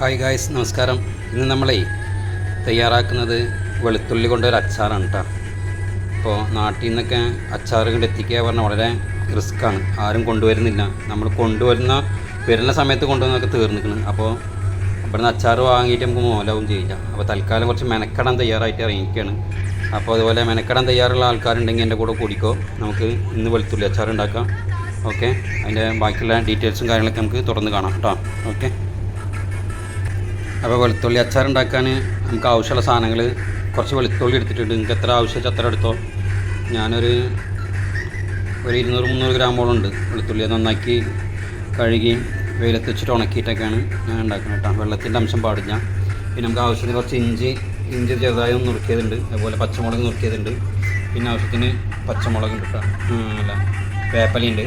Hi guys നമസ്കാരം. ഇന്ന് നമ്മളെ തയ്യാറാക്കുന്നത് വെളുത്തുള്ളി കൊണ്ടൊരു അച്ചാറാണ് കേട്ടോ ഇപ്പോൾ നാട്ടിൽ നിന്നൊക്കെ അച്ചാറുകൾ കൊണ്ട് എത്തിക്കുക പറഞ്ഞാൽ വളരെ റിസ്ക്കാണ് ആരും കൊണ്ടുവരുന്നില്ല. നമ്മൾ കൊണ്ടുവരുന്ന വരുന്ന സമയത്ത് കൊണ്ടുവന്നൊക്കെ തീർന്നിക്കണം. അപ്പോൾ ഇവിടുന്ന് അച്ചാർ വാങ്ങിയിട്ട് നമുക്ക് മോലാവും ചെയ്യില്ല. അപ്പോൾ തൽക്കാലം കുറച്ച് മെനക്കെടാൻ തയ്യാറായിട്ട് ഇറങ്ങിയിരിക്കുകയാണ് അപ്പോൾ അതുപോലെ മെനക്കെടാൻ തയ്യാറുള്ള ആൾക്കാരുണ്ടെങ്കിൽ എന്റെ കൂടെ കൂടിക്കോ. നമുക്ക് ഇന്ന് വെളുത്തുള്ളി അച്ചാർ ഉണ്ടാക്കാം. ഓക്കെ? അതിന്റെ ബാക്കിയുള്ള ഡീറ്റെയിൽസും കാര്യങ്ങളൊക്കെ നമുക്ക് തുറന്ന് കാണാം കേട്ടോ ഓക്കെ? അപ്പോൾ വെളുത്തുള്ളി അച്ചാർ ഉണ്ടാക്കാൻ നമുക്ക് ആവശ്യമുള്ള സാധനങ്ങൾ കുറച്ച് വെളുത്തുള്ളി എടുത്തിട്ടുണ്ട്. നിങ്ങൾക്ക് എത്ര ആവശ്യം വെച്ചാൽ അത്ര എടുത്തോ. ഞാനൊരു ഒരു ഇരുന്നൂറ് മുന്നൂറ് ഗ്രാമോളം ഉണ്ട്. വെളുത്തുള്ളി നന്നാക്കി കഴുകി വെയിലത്ത് വെച്ചിട്ട് ഉണക്കിയിട്ടൊക്കെയാണ് ഞാൻ ഉണ്ടാക്കുന്നത് കേട്ടോ. വെള്ളത്തിന്റെ അംശം പാടില്ല. പിന്നെ നമുക്ക് ആവശ്യത്തിന് കുറച്ച് ഇഞ്ചി ഇഞ്ചി ചെറുതായി ഒന്ന് നുറുക്കിയതുണ്ട്. അതുപോലെ പച്ചമുളക് നുറുക്കിയതുണ്ട്. പിന്നെ ആവശ്യത്തിന് പച്ചമുളക് ഉണ്ട് അല്ല വേപ്പലയുണ്ട്.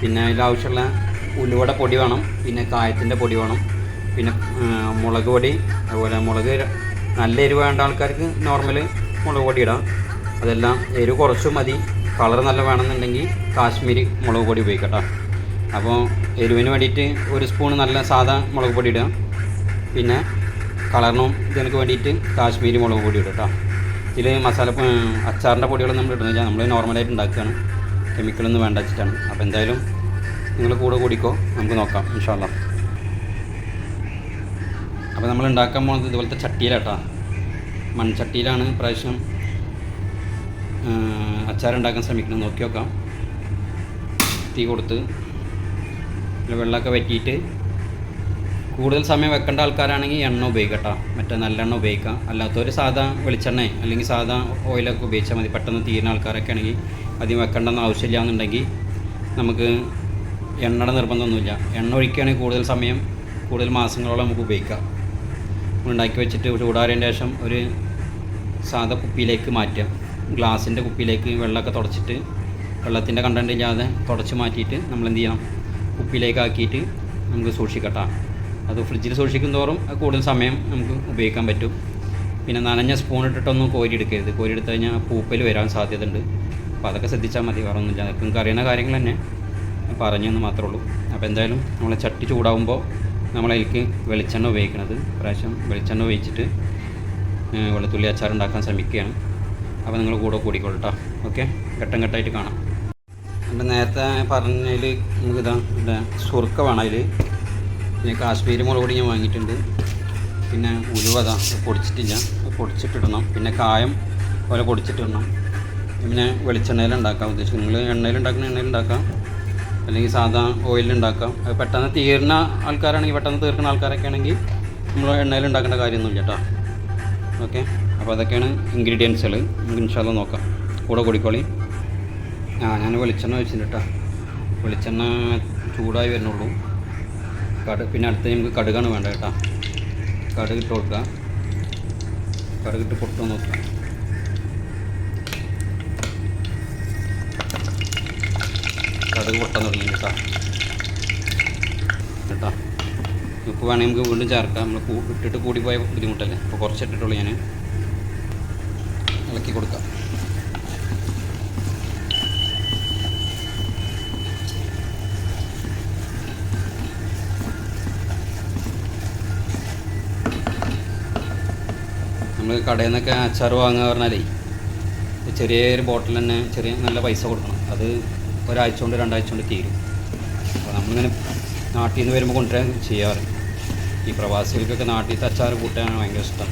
പിന്നെ അതിൽ ആവശ്യമുള്ള ഉലുവയുടെ പൊടി വേണം. പിന്നെ കായത്തിന്റെ പൊടി വേണം. പിന്നെ മുളക് പൊടി അതുപോലെ മുളക് നല്ല എരിവ് വേണ്ട ആൾക്കാർക്ക് നോർമൽ മുളക് പൊടി ഇടാം. അതെല്ലാം എരിവ് കുറച്ച് മതി. കളർ നല്ല വേണമെന്നുണ്ടെങ്കിൽ കാശ്മീരി മുളക് പൊടി ഉപയോഗിക്കട്ടോ അപ്പോൾ എരിവിന് വേണ്ടിയിട്ട് ഒരു സ്പൂൺ നല്ല സാധാ മുളക് പൊടി ഇടാം. പിന്നെ കളറിനും ഇതിനൊക്കെ വേണ്ടിയിട്ട് കാശ്മീരി മുളക് പൊടി ഇടും കേട്ടോ ഇതിൽ മസാല അച്ചാറിന്റെ പൊടികളൊന്നും നമ്മൾ ഇടുന്നില്ല നമ്മൾ നോർമലായിട്ട് ഉണ്ടാക്കുകയാണ്. കെമിക്കലൊന്നും വേണ്ട വെച്ചിട്ടാണ് അപ്പോൾ എന്തായാലും നിങ്ങൾ കൂടെ കൂടിക്കോ. നമുക്ക് നോക്കാം ഇൻഷാല്ല അപ്പോൾ നമ്മൾ ഉണ്ടാക്കാൻ പോകുന്നത് ഇതുപോലത്തെ ചട്ടിയിലാട്ടോ. മൺചട്ടിയിലാണ് പ്രാവശ്യം അച്ചാർ ഉണ്ടാക്കാൻ ശ്രമിക്കുന്നത്. നോക്കി നോക്കാം. തീ കൊടുത്ത് വെള്ളമൊക്കെ വറ്റിയിട്ട് കൂടുതൽ സമയം വെക്കേണ്ട ആൾക്കാരാണെങ്കിൽ എണ്ണ ഉപയോഗിക്കട്ടോ. കേട്ടോ മറ്റേ നല്ലെണ്ണ ഉപയോഗിക്കാം. അല്ലാത്തവർ സാധാ വെളിച്ചെണ്ണ അല്ലെങ്കിൽ സാധാ ഓയിലൊക്കെ ഉപയോഗിച്ചാൽ മതി. പെട്ടെന്ന് തീരുന്ന ആൾക്കാരൊക്കെ ആണെങ്കിൽ അധികം വെക്കേണ്ടെന്ന് ആവശ്യമില്ല എന്നുണ്ടെങ്കിൽ നമുക്ക് എണ്ണയുടെ നിർബന്ധമൊന്നുമില്ല. എണ്ണ ഒഴിക്കുകയാണെങ്കിൽ കൂടുതൽ സമയം കൂടുതൽ മാസങ്ങളോളം നമുക്ക് ഉപയോഗിക്കാം. ഉണ്ടാക്കി വെച്ചിട്ട് ചൂടാറിയതിന് ശേഷം ഒരു സാധാ കുപ്പിയിലേക്ക് മാറ്റുക. ഗ്ലാസിന്റെ കുപ്പിയിലേക്ക് വെള്ളമൊക്കെ തുടച്ചിട്ട് വെള്ളത്തിന്റെ കണ്ടന്റ് ഇല്ലാതെ തുടച്ച് മാറ്റിയിട്ട് നമ്മൾ എന്ത് ചെയ്യണം? കുപ്പിയിലേക്ക് ആക്കിയിട്ട് നമുക്ക് സൂക്ഷിക്കട്ടോ. അത് ഫ്രിഡ്ജിൽ സൂക്ഷിക്കും തോറും കൂടുതൽ സമയം നമുക്ക് ഉപയോഗിക്കാൻ പറ്റും. പിന്നെ നനഞ്ഞ സ്പൂൺ ഇട്ടിട്ടൊന്നും കോരി എടുക്കരുത് കോരി എടുത്തു കഴിഞ്ഞാൽ പൂപ്പൽ വരാൻ സാധ്യതയുണ്ട്. അപ്പോൾ അതൊക്കെ ശ്രദ്ധിച്ചാൽ മതി വേറെ ഒന്നുമില്ല നിങ്ങൾക്ക് അറിയുന്ന കാര്യങ്ങൾ തന്നെ പറഞ്ഞു എന്ന് മാത്രമേ ഉള്ളൂ. അപ്പോൾ എന്തായാലും നമ്മൾ ചട്ടി ചൂടാവുമ്പോൾ നമ്മളതിലേക്ക് വെളിച്ചെണ്ണ ഉപയോഗിക്കുന്നത് പ്രാവശ്യം വെളിച്ചെണ്ണ ഉപയോഗിച്ചിട്ട് വെളുത്തുള്ളി അച്ചാർ ഉണ്ടാക്കാൻ ശ്രമിക്കുകയാണ്. അപ്പോൾ നിങ്ങൾ കൂടെ കൂടിക്കോളൂ കേട്ടോ ഓക്കെ? ഘട്ടം ഘട്ടമായിട്ട് കാണാം. അപ്പം നേരത്തെ പറഞ്ഞതിൽ നമുക്ക് ഇതാ സുറുക്ക വേണം അതിൽ പിന്നെ കാശ്മീരി മുളക് പൊടി ഞാൻ വാങ്ങിയിട്ടുണ്ട്. പിന്നെ ഉലുവ അതാ പൊടിച്ചിട്ടില്ല. പൊടിച്ചിട്ടിടണം. പിന്നെ കായം പോലെ പൊടിച്ചിട്ടിടണം. പിന്നെ വെളിച്ചെണ്ണയിൽ ഉണ്ടാക്കാം ഉദ്ദേശിക്കുന്നത്. നിങ്ങൾ എണ്ണയിൽ ഉണ്ടാക്കുന്ന എണ്ണയിൽ ഉണ്ടാക്കാം. അല്ലെങ്കിൽ സാധാ ഓയിലിൽ ഉണ്ടാക്കാം. പെട്ടെന്ന് തീരുന്ന ആൾക്കാരാണെങ്കിൽ പെട്ടെന്ന് തീർക്കുന്ന ആൾക്കാരൊക്കെ ആണെങ്കിൽ നമ്മൾ എണ്ണയിൽ ഉണ്ടാക്കേണ്ട കാര്യമൊന്നുമില്ല കേട്ടോ ഓക്കെ അപ്പോൾ അതൊക്കെയാണ് ഇൻഗ്രീഡിയൻസുകൾ നമുക്ക് ഇൻഷാല്ല നോക്കാം. കൂടെ കൂടിക്കോളി. ആ ഞാൻ വെളിച്ചെണ്ണ വെച്ചിട്ടുണ്ട് കേട്ടോ വെളിച്ചെണ്ണ ചൂടായി വരുന്നുള്ളൂ. കടു പിന്നെ അടുത്ത് നമുക്ക് കടുകാണ് വേണ്ടത് കേട്ടോ കടുകിട്ട് കൊടുക്കുക കടുകിട്ട് പൊട്ടു നോക്കുക കടുക് പൊട്ടാൻ തുടങ്ങി കേട്ടോ? ഉപ്പ് വേണമെങ്കിൽ നമുക്ക് വീണ്ടും ചേർക്കാം. നമ്മൾ ഇട്ടിട്ട് കൂടി പോയ ബുദ്ധിമുട്ടല്ലേ? അപ്പോൾ കുറച്ച് ഇട്ടിട്ടുള്ളൂ ഞാൻ ഇളക്കി കൊടുക്കാം. നമ്മൾ കടയിൽ നിന്നൊക്കെ അച്ചാർ വാങ്ങുക പറഞ്ഞാലേ ചെറിയൊരു ബോട്ടിൽ തന്നെ ചെറിയ നല്ല പൈസ കൊടുക്കണം. അത് ഒരാഴ്ച കൊണ്ട് രണ്ടാഴ്ച കൊണ്ട് തീരും. അപ്പോൾ നമ്മളിങ്ങനെ നാട്ടിൽ നിന്ന് വരുമ്പോൾ കൊണ്ടുവരാൻ ചെയ്യാറ്. ഈ പ്രവാസികൾക്കൊക്കെ നാട്ടിലത്തെ അച്ചാർ കൂട്ടാനാണ് ഭയങ്കര ഇഷ്ടം.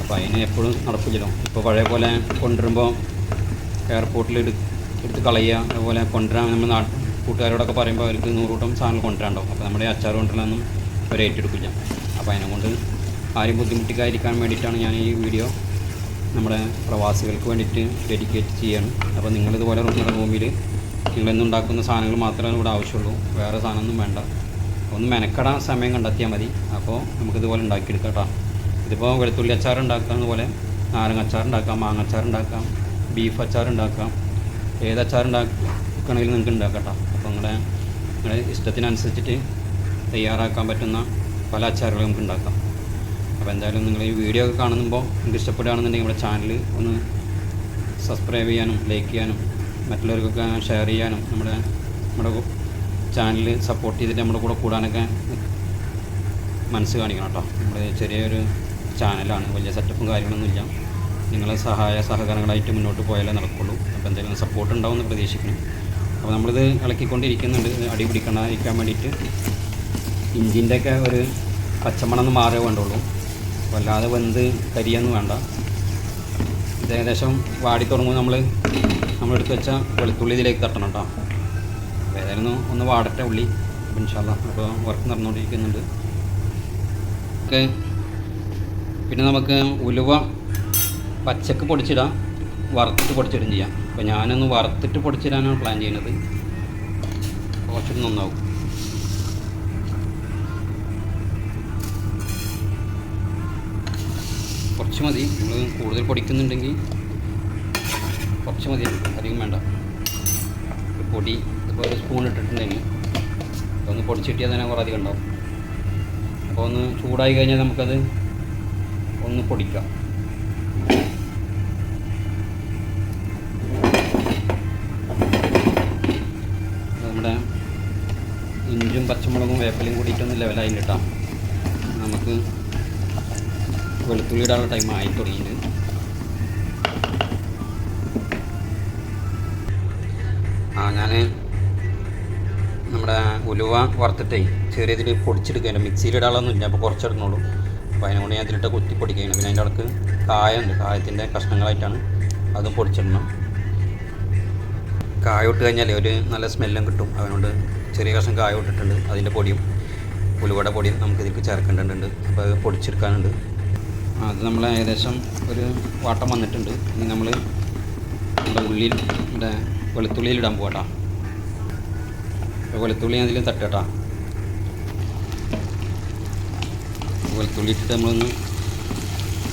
അപ്പോൾ അതിന് എപ്പോഴും നടക്കില്ലല്ലോ ഇപ്പോൾ പഴയ പോലെ കൊണ്ടുവരുമ്പോൾ എയർപോർട്ടിൽ എടു എടുത്ത് കളയുക അതുപോലെ കൊണ്ടുവരാൻ നമ്മൾ നാട്ടിൽ കൂട്ടുകാരോടൊക്കെ പറയുമ്പോൾ അവർക്ക് നൂറൂട്ടം സാധനങ്ങൾ കൊണ്ടുവരാണ്ടാവും അപ്പോൾ നമ്മുടെ അച്ചാർ കൊണ്ടുവരാനൊന്നും അവർ ഏറ്റെടുക്കില്ല അപ്പോൾ അതിനെക്കൊണ്ട് ആരും ബുദ്ധിമുട്ടിക്കാതിരിക്കാൻ വേണ്ടിയിട്ടാണ് ഞാൻ ഈ വീഡിയോ നമ്മുടെ പ്രവാസികൾക്ക് വേണ്ടിയിട്ട് ഡെഡിക്കേറ്റ് ചെയ്യാണ്. അപ്പോൾ നിങ്ങളിതുപോലെ റൂമിൽ നിങ്ങളെന്നും ഉണ്ടാക്കുന്ന സാധനങ്ങൾ മാത്രമേ ഇവിടെ ആവശ്യമുള്ളൂ. വേറെ സാധനമൊന്നും വേണ്ട. ഒന്ന് മെനക്കെടാൻ സമയം കണ്ടെത്തിയാൽ മതി. അപ്പോൾ നമുക്കിതുപോലെ ഉണ്ടാക്കിയെടുക്കാം കേട്ടോ. ഇതിപ്പോൾ വെളുത്തുള്ളി അച്ചാർ ഉണ്ടാക്കുന്നത് പോലെ നാരങ്ങ അച്ചാർ ഉണ്ടാക്കാം മാങ്ങ അച്ചാർ ഉണ്ടാക്കാം ബീഫ് അച്ചാർ ഉണ്ടാക്കാം. ഏത് അച്ചാർ ഉണ്ടാക്കണമെങ്കിലും നിങ്ങൾക്ക് ഉണ്ടാക്കാം കേട്ടോ. അപ്പോൾ നിങ്ങളുടെ നിങ്ങളുടെ ഇഷ്ടത്തിനനുസരിച്ചിട്ട് തയ്യാറാക്കാൻ പറ്റുന്ന പല അച്ചാറുകളും നമുക്ക് ഉണ്ടാക്കാം. അപ്പോൾ എന്തായാലും നിങ്ങൾ ഈ വീഡിയോ ഒക്കെ കാണുമ്പോൾ നിങ്ങൾക്ക് ഇഷ്ടപ്പെടുകയാണെന്നുണ്ടെങ്കിൽ നമ്മുടെ ചാനൽ ഒന്ന് സബ്സ്ക്രൈബ് ചെയ്യാനും ലൈക്ക് ചെയ്യാനും മറ്റുള്ളവർക്കൊക്കെ ഷെയർ ചെയ്യാനും നമ്മുടെ നമ്മുടെ ചാനൽ സപ്പോർട്ട് ചെയ്തിട്ട് നമ്മുടെ കൂടെ കൂടാനൊക്കെ മനസ്സ് കാണിക്കണം കേട്ടോ. നമ്മുടെ ചെറിയൊരു ചാനലാണ് വലിയ സെറ്റപ്പും കാര്യങ്ങളൊന്നുമില്ല നിങ്ങളെ സഹായ സഹകരണങ്ങളായിട്ട് മുന്നോട്ട് പോയാലേ നടക്കുള്ളൂ. അപ്പോൾ എന്തെങ്കിലും സപ്പോർട്ട് ഉണ്ടാവുമെന്ന് പ്രതീക്ഷിക്കുന്നു. അപ്പോൾ നമ്മളിത് ഇളക്കിക്കൊണ്ടിരിക്കുന്നുണ്ട്. അടി പിടിക്കാണ്ടിരിക്കാൻ വേണ്ടിയിട്ട് ഇഞ്ചിന്റെയൊക്കെ ഒരു പച്ചമണം ഒന്ന് മാറേ വേണ്ടുള്ളൂ. വല്ലാതെ വെന്ത് കരിയൊന്നും വേണ്ട. ഇത് ഏകദേശം വാടി തുടങ്ങുമ്പോൾ നമ്മൾ നമ്മളെടുത്ത് വെച്ച വെളുത്തുള്ളി ഇതിലേക്ക് തട്ടണം കേട്ടോ. ഏതായാലും ഒന്ന് വാടട്ടെ ഉള്ളി. അപ്പം ഇൻഷാല്ല അപ്പോൾ വർക്ക് നടന്നുകൊണ്ടിരിക്കുന്നുണ്ട് ഓക്കെ. പിന്നെ നമുക്ക് ഉലുവ പച്ചക്ക് പൊടിച്ചിടാം. വറുത്തിട്ട് പൊടിച്ചിടും ചെയ്യാം. അപ്പോൾ ഞാനൊന്ന് വറുത്തിട്ട് പൊടിച്ചിടാനാണ് പ്ലാൻ ചെയ്യുന്നത്. കുറച്ചുകൂടി നന്നാവും. കുറച്ച് മതി. നമ്മൾ കൂടുതൽ പൊടിക്കുന്നുണ്ടെങ്കിൽ കുറച്ച് മതി അധികം വേണ്ട. പൊടി ഇപ്പോൾ ഒരു സ്പൂൺ ഇട്ടിട്ടുണ്ടെങ്കിൽ ഒന്ന് പൊടിച്ചിട്ടിയാൽ തന്നെ കുറേ അധികം ഉണ്ടാവും. അപ്പോൾ ഒന്ന് ചൂടായി കഴിഞ്ഞാൽ നമുക്കത് ഒന്ന് പൊടിക്കാം. ഇഞ്ചും പച്ചമുളകും വേപ്പിലയും കൂടിയിട്ടൊന്ന് ലെവലായി കിട്ടാം നമുക്ക് വെളുത്തുള്ളിയിടാനുള്ള ടൈം ആയി തുടങ്ങിയിട്ടുണ്ട്. ആ ഞാൻ നമ്മുടെ ഉലുവ വറുത്തിട്ടേ ചെറിയ ഇതിൽ പൊടിച്ചെടുക്കുകയാണ് മിക്സിയിൽ ഇടാളൊന്നുമില്ല അപ്പോൾ കുറച്ചെടുക്കണുള്ളൂ അപ്പോൾ അതിനുകൊണ്ട് ഞാൻ ഇതിലിട്ട് കുത്തി പൊടിക്കുകയാണ്. പിന്നെ അതിന്റെ അടുക്ക് കായുണ്ട് കായത്തിന്റെ കഷ്ണങ്ങളായിട്ടാണ് അതും പൊടിച്ചിടണം. കായ ഇട്ട് കഴിഞ്ഞാൽ ഒരു നല്ല സ്മെല്ലും കിട്ടും. അതുകൊണ്ട് ചെറിയ കഷ്ണം കായ ഇട്ടിട്ടുണ്ട് അതിന്റെ പൊടിയും ഉലുവയുടെ പൊടിയും നമുക്ക് ഇതിലേക്ക് ചേർക്കേണ്ടതുണ്ട്. അപ്പോൾ അത് പൊടിച്ചെടുക്കാനുണ്ട്. അത് നമ്മൾ ഏകദേശം ഒരു വാട്ടം വന്നിട്ടുണ്ട്. ഇനി നമ്മൾ നമ്മുടെ ഉള്ളിൽ നമ്മുടെ വെളുത്തുള്ളിയിൽ ഇടാൻ പോകട്ടാ വെളുത്തുള്ളി അതിൽ തട്ടട്ടാ വെളുത്തുള്ളി ഇട്ടിട്ട് നമ്മളൊന്ന്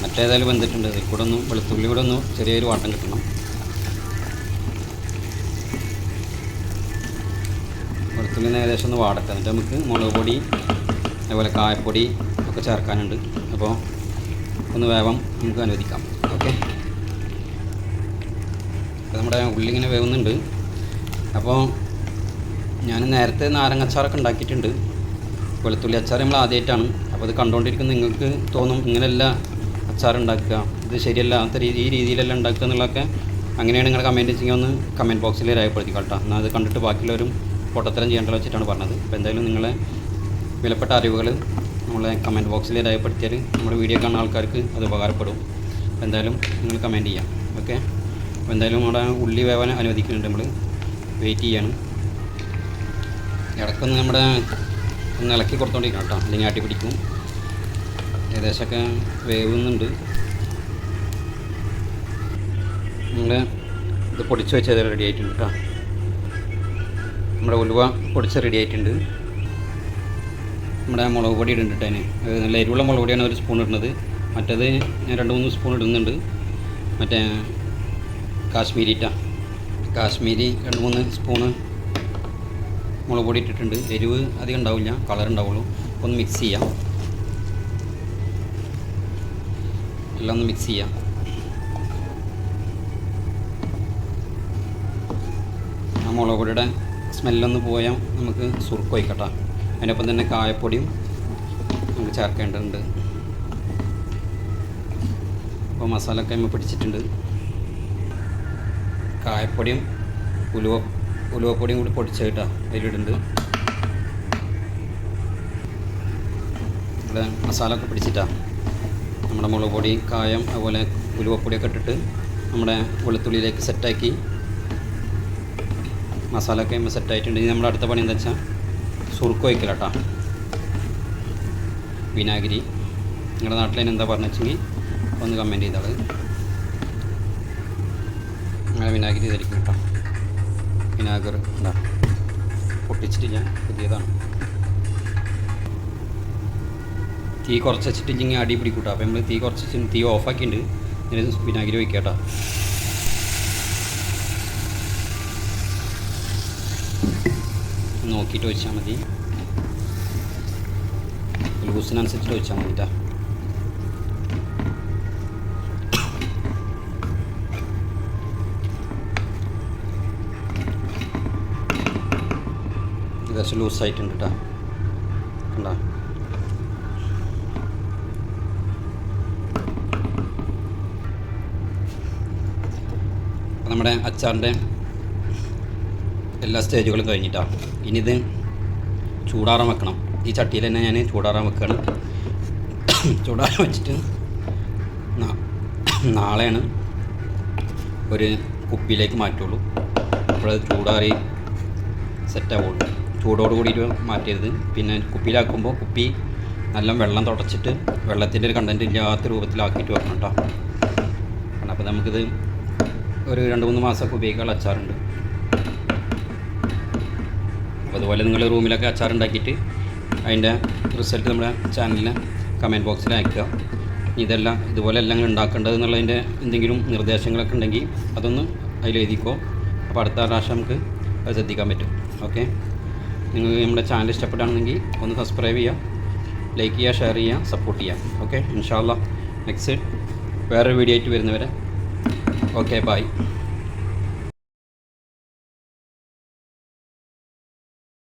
മറ്റേതായാലും വെന്തിട്ടുണ്ട്. അതിൽ കൂടെ ഒന്ന് വെളുത്തുള്ളി കൂടെ ഒന്ന് ചെറിയൊരു വാട്ടം കിട്ടണം. വെളുത്തുള്ളി ഏകദേശം ഒന്ന് വാടട്ടെ. എന്നിട്ട് നമുക്ക് മുളക് പൊടി അതുപോലെ കായപ്പൊടി ഒക്കെ ചേർക്കാനുണ്ട്. അപ്പോൾ ഒന്ന് വേഗം നമുക്ക് അനുവദിക്കാം. ഓക്കെ? അപ്പോൾ നമ്മുടെ ഉള്ളി ഇങ്ങനെ വേവുന്നുണ്ട്. അപ്പോൾ ഞാൻ നേരത്തെ നാരങ്ങച്ചാറൊക്കെ ഉണ്ടാക്കിയിട്ടുണ്ട്. വെളുത്തുള്ളി അച്ചാർ നമ്മൾ ആദ്യമായിട്ടാണ്. അപ്പോൾ അത് കണ്ടുകൊണ്ടിരിക്കുന്ന നിങ്ങൾക്ക് തോന്നും ഇങ്ങനെയല്ല അച്ചാർ ഉണ്ടാക്കുക. ഇത് ശരിയല്ലാത്ത രീതി ഈ രീതിയിലല്ല ഉണ്ടാക്കുക എന്നുള്ളതൊക്കെ അങ്ങനെയാണ് നിങ്ങൾ കമന്റ് ചെയ്യുക ഒന്ന് കമന്റ് ബോക്സിൽ രേഖപ്പെടുത്തിക്കോട്ടോ എന്നാൽ അത് കണ്ടിട്ട് ബാക്കിയുള്ളവരും പൊട്ടത്തരം ചെയ്യേണ്ടത് വെച്ചിട്ടാണ് പറഞ്ഞത്. അപ്പോൾ എന്തായാലും നിങ്ങളെ വിലപ്പെട്ട അറിവുകൾ നമ്മളെ കമന്റ് ബോക്സിൽ രേഖപ്പെടുത്തിയാൽ നമ്മുടെ വീഡിയോ കാണുന്ന ആൾക്കാർക്ക് അത് ഉപകാരപ്പെടും. എന്തായാലും നിങ്ങൾ കമന്റ് ചെയ്യാം. ഓക്കെ എന്തായാലും നമ്മുടെ ഉള്ളി വേവാൻ അനുവദിക്കുന്നുണ്ട് നമ്മൾ വെയിറ്റ് ചെയ്യാണ്. ഇടയ്ക്കൊന്ന് നമ്മുടെ ഒന്ന് ഇളക്കി കൊടുത്തോണ്ടിരിക്കണം കേട്ടോ. അല്ലെങ്കിൽ ആട്ടി പിടിക്കും. ഏകദേശമൊക്കെ വേവുന്നുണ്ട്. നമ്മൾ ഇത് പൊടിച്ച് വെച്ചത് റെഡി ആയിട്ടുണ്ട് കേട്ടോ. നമ്മുടെ ഉലുവ പൊടിച്ച് റെഡി ആയിട്ടുണ്ട്. നമ്മുടെ മുളക് പൊടി ഇടുന്നുണ്ട് അതിന്. നല്ല എരിവുള്ള മുളക് പൊടിയാണ് ഒരു സ്പൂൺ ഇടുന്നത്. മറ്റേത് ഞാൻ രണ്ട് മൂന്ന് സ്പൂൺ ഇടുന്നുണ്ട്. മറ്റേ കാശ്മീരിറ്റ കാശ്മീരി രണ്ട് മൂന്ന് സ്പൂണ് മുളക് പൊടി ഇട്ടിട്ടുണ്ട്. എരിവ് അധികം ഉണ്ടാവില്ല കളർ ഉണ്ടാവുള്ളൂ. ഒന്ന് മിക്സ് ചെയ്യാം. എല്ലാം ഒന്ന് മിക്സ് ചെയ്യാം. ആ മുളക് പൊടിയുടെ സ്മെല്ലൊന്ന് പോയാൽ നമുക്ക് സുർക്ക് വയ്ക്കട്ടെ അതിനൊപ്പം തന്നെ കായപ്പൊടിയും നമുക്ക് ചേർക്കേണ്ടതുണ്ട്. അപ്പോൾ മസാല നമ്മൾ പിടിച്ചിട്ടുണ്ട്. കായപ്പൊടിയും ഉലുവ ഉലുവപ്പൊടിയും കൂടി പൊടിച്ചിട്ടാ അതിലിടുന്നുണ്ട് ഇവിടെ മസാല ഒക്കെ പിടിച്ചിട്ടാ നമ്മുടെ മുളക് പൊടി കായം അതുപോലെ ഉലുവപ്പൊടിയൊക്കെ ഇട്ടിട്ട് നമ്മുടെ വെളുത്തുള്ളിയിലേക്ക് സെറ്റാക്കി മസാല ഒക്കെ ആകുമ്പോൾ സെറ്റായിട്ടുണ്ട്. ഇനി നമ്മുടെ അടുത്ത പണി എന്താ വെച്ചാൽ സുറുക്ക് വയ്ക്കലട്ടാ വിനാഗിരി. നിങ്ങളുടെ നാട്ടിൽ എന്താ പറഞ്ഞു വെച്ചെങ്കിൽ ഒന്ന് കമന്റ് ചെയ്താൽ അങ്ങനെ വിനാഗിരി ധരിക്കും കേട്ടോ. വിനാഗർ എന്താ പൊട്ടിച്ചിട്ട് ഞാൻ പുതിയതാണ്. തീ കുറച്ച് വെച്ചിട്ട് ഇങ്ങനെ അടി പിടിക്കൂട്ടോ. അപ്പോൾ നമ്മൾ തീ കുറച്ച് വെച്ചിട്ട് തീ ഓഫാക്കിയിട്ടുണ്ട്. ഇങ്ങനെ വിനാഗിരി വയ്ക്കാം കേട്ടോ. നോക്കിയിട്ട് വെച്ചാൽ മതി. ലൂസിനനുസരിച്ചിട്ട് വെച്ചാൽ മതി കുറച്ച് ലൂസായിട്ടുണ്ട് കേട്ടോ കണ്ടോ? നമ്മുടെ അച്ചാറിന്റെ എല്ലാ സ്റ്റേജുകളും കഴിഞ്ഞിട്ടാണ് ഇനിയിത് ചൂടാറാൻ വെക്കണം. ഈ ചട്ടിയിൽ തന്നെ ഞാൻ ചൂടാറാൻ വെക്കണം ചൂടാറാൻ വെച്ചിട്ട് നാളെയാണ് ഒരു കുപ്പിയിലേക്ക് മാറ്റുള്ളൂ. അപ്പോൾ ചൂടാറി സെറ്റാവുള്ളൂ. ചൂടോട് കൂടിയിട്ട് മാറ്റിയത്. പിന്നെ കുപ്പിയിലാക്കുമ്പോൾ കുപ്പി നല്ല വെള്ളം തുടച്ചിട്ട് വെള്ളത്തിന്റെ ഒരു കണ്ടന്റ് ഇല്ലാത്ത രൂപത്തിലാക്കിയിട്ട് വെക്കണം കേട്ടോ. അപ്പോൾ നമുക്കിത് ഒരു രണ്ട് മൂന്ന് മാസമൊക്കെ ഉപയോഗിക്കാനുള്ള അച്ചാറുണ്ട്. അപ്പോൾ അതുപോലെ നിങ്ങൾ റൂമിലൊക്കെ അച്ചാറുണ്ടാക്കിയിട്ട് അതിന്റെ റിസൾട്ട് നമ്മുടെ ചാനലിൽ കമന്റ് ബോക്സിൽ അയക്കുക. ഇതെല്ലാം ഇതുപോലെ എല്ലാം ഉണ്ടാക്കേണ്ടത് എന്നുള്ളതിന്റെ എന്തെങ്കിലും നിർദ്ദേശങ്ങളൊക്കെ ഉണ്ടെങ്കിൽ അതൊന്ന് അതിൽ എഴുതിക്കോ. അപ്പോൾ അടുത്ത പ്രാവശ്യം നമുക്ക് അത് ശ്രദ്ധിക്കാൻ പറ്റും. ഓക്കെ? നിങ്ങൾ നമ്മുടെ ചാനൽ ഇഷ്ടപ്പെടുകയാണെങ്കിൽ ഒന്ന് സബ്സ്ക്രൈബ് ചെയ്യുക ലൈക്ക് ചെയ്യുക ഷെയർ ചെയ്യുക സപ്പോർട്ട് ചെയ്യുക. ഓക്കെ ഇൻഷാല്ല നെക്സ്റ്റ് വേറൊരു വീഡിയോ ആയിട്ട് വരുന്നവരെ. Okay bye